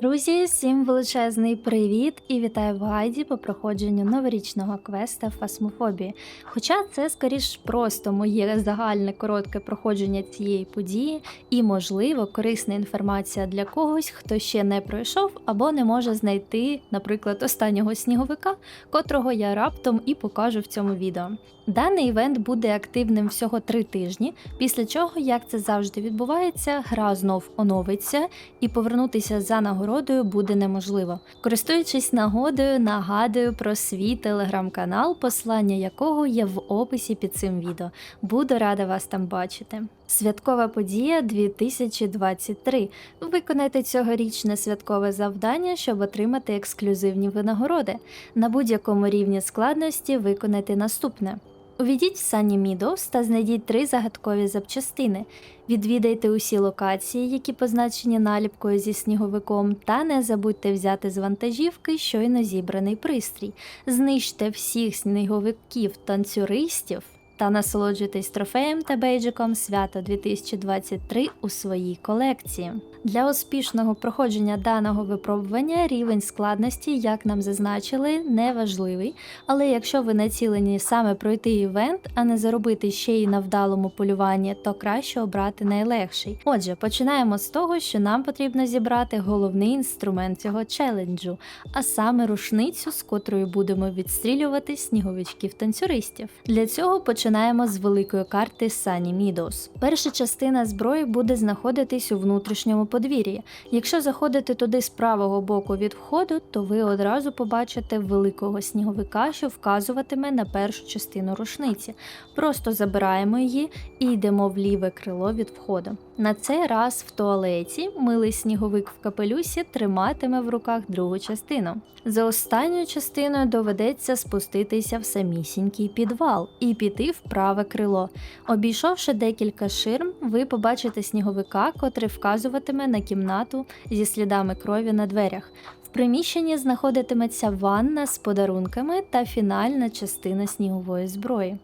Друзі, всім величезний привіт і вітаю в гайді по проходженню новорічного квеста Фасмофобії. Хоча це скоріш просто моє загальне коротке проходження цієї події і, можливо, корисна інформація для когось, хто ще не пройшов або не може знайти, наприклад, останнього сніговика, котрого я раптом і покажу в цьому відео. Даний івент буде активним всього три тижні, після чого, як це завжди відбувається, гра знов оновиться і повернутися за нагородою буде неможливо. Користуючись нагодою, нагадую про свій телеграм-канал, послання якого є в описі під цим відео. Буду рада вас там бачити. Святкова подія 2023. Виконайте цьогорічне святкове завдання, щоб отримати ексклюзивні винагороди. На будь-якому рівні складності виконайте наступне. Увійдіть в Sunny Meadows та знайдіть три загадкові запчастини. Відвідайте усі локації, які позначені наліпкою зі сніговиком, та не забудьте взяти з вантажівки щойно зібраний пристрій. Знищте всіх сніговиків танцюристів та насолоджуйтесь трофеєм та бейджиком свято 2023 у своїй колекції. Для успішного проходження даного випробування рівень складності, як нам зазначили, не важливий, але якщо ви націлені саме пройти івент, а не заробити ще й на вдалому полюванні, то краще обрати найлегший. Отже, починаємо з того, що нам потрібно зібрати головний інструмент цього челенджу, а саме рушницю, з котрою будемо відстрілювати сніговичків-танцюристів. Для цього починаємо з великої карти Sunny Meadows. Перша частина зброї буде знаходитись у внутрішньому подвір'ї. Якщо заходити туди з правого боку від входу, то ви одразу побачите великого сніговика, що вказуватиме на першу частину рушниці. Просто забираємо її і йдемо в ліве крило від входу. На цей раз в туалеті милий сніговик в капелюсі триматиме в руках другу частину. За останньою частиною доведеться спуститися в самісінький підвал і піти в праве крило. Обійшовши декілька ширм, ви побачите сніговика, котрий вказуватиме на кімнату зі слідами крові на дверях. В приміщенні знаходитиметься ванна з подарунками та фінальна частина снігової зброї.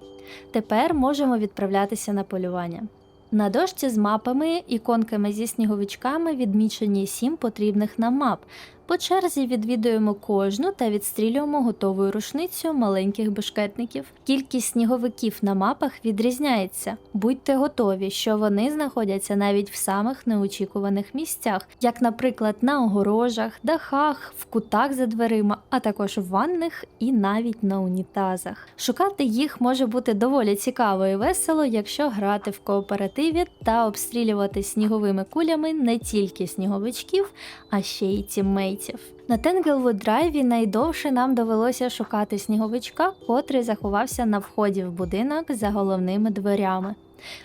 Тепер можемо відправлятися на полювання. На дошці з мапами, іконками зі сніговичками відмічені сім потрібних нам мап. По черзі відвідуємо кожну та відстрілюємо готовою рушницю маленьких бешкетників. Кількість сніговиків на мапах відрізняється. Будьте готові, що вони знаходяться навіть в самих неочікуваних місцях, як, наприклад, на огорожах, дахах, в кутах за дверима, а також в ванних і навіть на унітазах. Шукати їх може бути доволі цікаво і весело, якщо грати в кооперативі та обстрілювати сніговими кулями не тільки сніговичків, а ще й тіммейтів. На Тенгелвуд драйві найдовше нам довелося шукати сніговичка, котрий заховався на вході в будинок за головними дверями.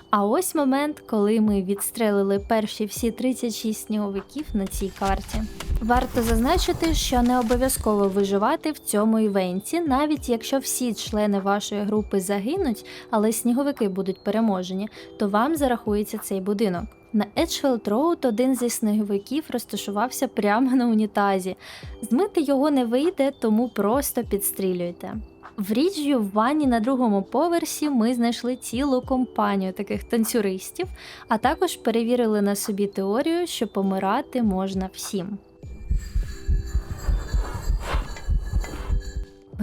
А ось момент, коли ми відстрелили перші всі 36 сніговиків на цій карті. Варто зазначити, що не обов'язково виживати в цьому івенті, навіть якщо всі члени вашої групи загинуть, але сніговики будуть переможені, то вам зарахується цей будинок. На Еджфілд Роуд один зі сніговиків розташувався прямо на унітазі. Змити його не вийде, тому просто підстрілюйте. В ріджю в ванні на другому поверсі ми знайшли цілу компанію таких танцюристів, а також перевірили на собі теорію, що помирати можна всім.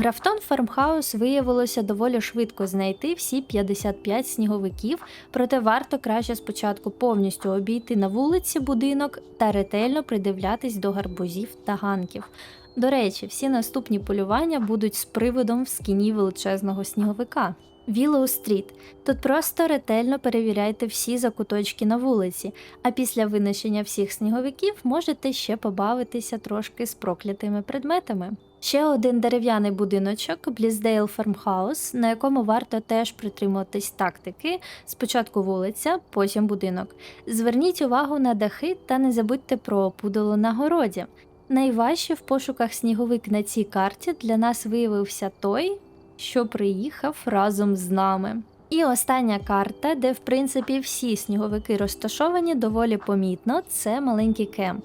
Графтон Фармхаус виявилося доволі швидко знайти всі 55 сніговиків, проте варто краще спочатку повністю обійти на вулиці будинок та ретельно придивлятись до гарбузів та ганків. До речі, всі наступні полювання будуть з приводом в скіні величезного сніговика. Вілоу Стріт. Тут просто ретельно перевіряйте всі закуточки на вулиці, а після винищення всіх сніговиків можете ще побавитися трошки з проклятими предметами. Ще один дерев'яний будиночок Бліздейл Фармхаус, на якому варто теж притримуватись тактики: спочатку вулиця, потім будинок. Зверніть увагу на дахи та не забудьте про опудало на городі. Найважче в пошуках сніговик на цій карті для нас виявився той, що приїхав разом з нами. І остання карта, де в принципі всі сніговики розташовані доволі помітно, це маленький кемп.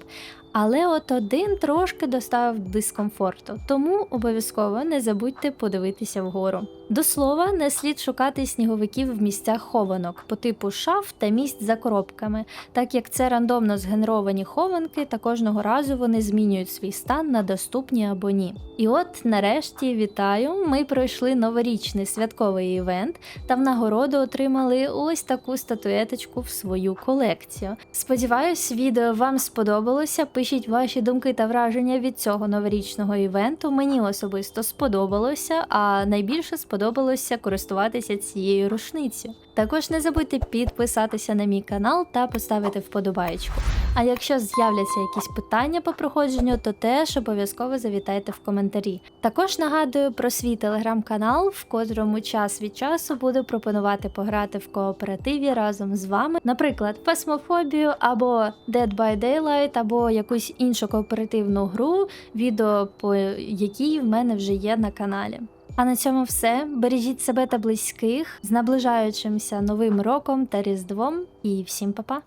Але от один трошки доставив дискомфорту, тому обов'язково не забудьте подивитися вгору. До слова, не слід шукати сніговиків в місцях хованок по типу шаф та місць за коробками, так як це рандомно згенеровані хованки, та кожного разу вони змінюють свій стан на доступні або ні. І от нарешті вітаю! Ми пройшли новорічний святковий івент та в нагороду отримали ось таку статуеточку в свою колекцію. Сподіваюсь, відео вам сподобалося. Пишіть ваші думки та враження від цього новорічного івенту. Мені особисто сподобалося, а найбільше сподобалося користуватися цією рушницею. Також не забудьте підписатися на мій канал та поставити вподобаєчку. А якщо з'являться якісь питання по проходженню, то теж обов'язково завітайте в коментарі. Також нагадую про свій телеграм-канал, в котрому час від часу буду пропонувати пограти в кооперативі разом з вами, наприклад, Фасмофобію або Dead by Daylight, або якусь іншу кооперативну гру, відео по якій в мене вже є на каналі. А на цьому все. Бережіть себе та близьких з наближаючимся новим роком та різдвом. І всім па-па!